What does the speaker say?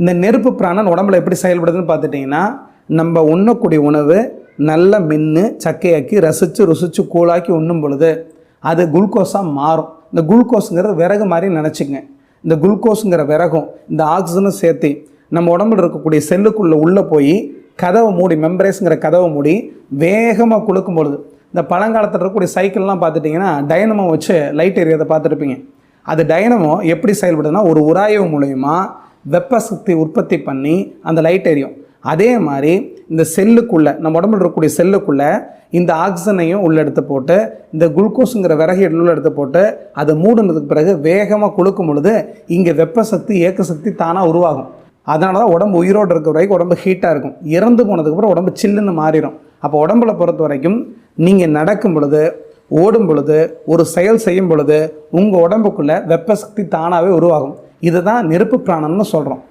இந்த நெருப்பு பிராணன் உடம்புல எப்படி செயல்படுதுன்னு பார்த்துட்டிங்கன்னா நம்ம உண்ணக்கூடிய உணவு நல்ல மென்று சக்கையாக்கி ரசித்து ருசித்து கூழாக்கி உண்ணும் பொழுது அது குளுக்கோஸாக மாறும். இந்த குளுக்கோஸுங்கிறது விறகு மாதிரி நினச்சிங்க. இந்த குளுக்கோஸுங்கிற விறகும் இந்த ஆக்சிஜனும் சேர்த்து நம்ம உடம்புல இருக்கக்கூடிய செல்லுக்குள்ளே உள்ளே போய் கதவை மூடி மெம்பரேஸுங்கிற கதவை மூடி வேகமாக குளுக்கும் பொழுது இந்த பழங்காலத்தில் இருக்கக்கூடிய சைக்கிள்லாம் பார்த்துட்டிங்கன்னா டைனமோ வச்சு லைட் எரியதை பார்த்துருப்பீங்க. அது டைனமோ எப்படி செயல்படுதுன்னா ஒரு உராய்வு மூலயமா வெப்ப சக்தி உற்பத்தி பண்ணி அந்த லைட் எரியும். அதே மாதிரி இந்த செல்லுக்குள்ளே நம்ம உடம்புல இருக்கக்கூடிய செல்லுக்குள்ளே இந்த ஆக்சிஜனையும் உள்ள எடுத்து போட்டு இந்த குளுக்கோஸுங்கிற விறகு உள்ள எடுத்து போட்டு அதை மூடினதுக்கு பிறகு வேகமாக குளுக்கும் பொழுது இங்கே வெப்ப சக்தி ஏக்க சக்தி தானாக உருவாகும். அதனால தான் உடம்பு உயிரோடு இருக்கிற வரைக்கும் உடம்பு ஹீட்டாக இருக்கும். இறந்து போனதுக்கப்புறம் உடம்பு சில்லுன்னு மாறிடும். அப்போ உடம்புல பொறுத்த வரைக்கும் நீங்கள் நடக்கும் பொழுது ஓடும் பொழுது ஒரு செயல் செய்யும் பொழுது உங்கள் உடம்புக்குள்ளே வெப்ப சக்தி தானாகவே உருவாகும். இதுதான் நெருப்பு பிராணம்னு சொல்கிறோம்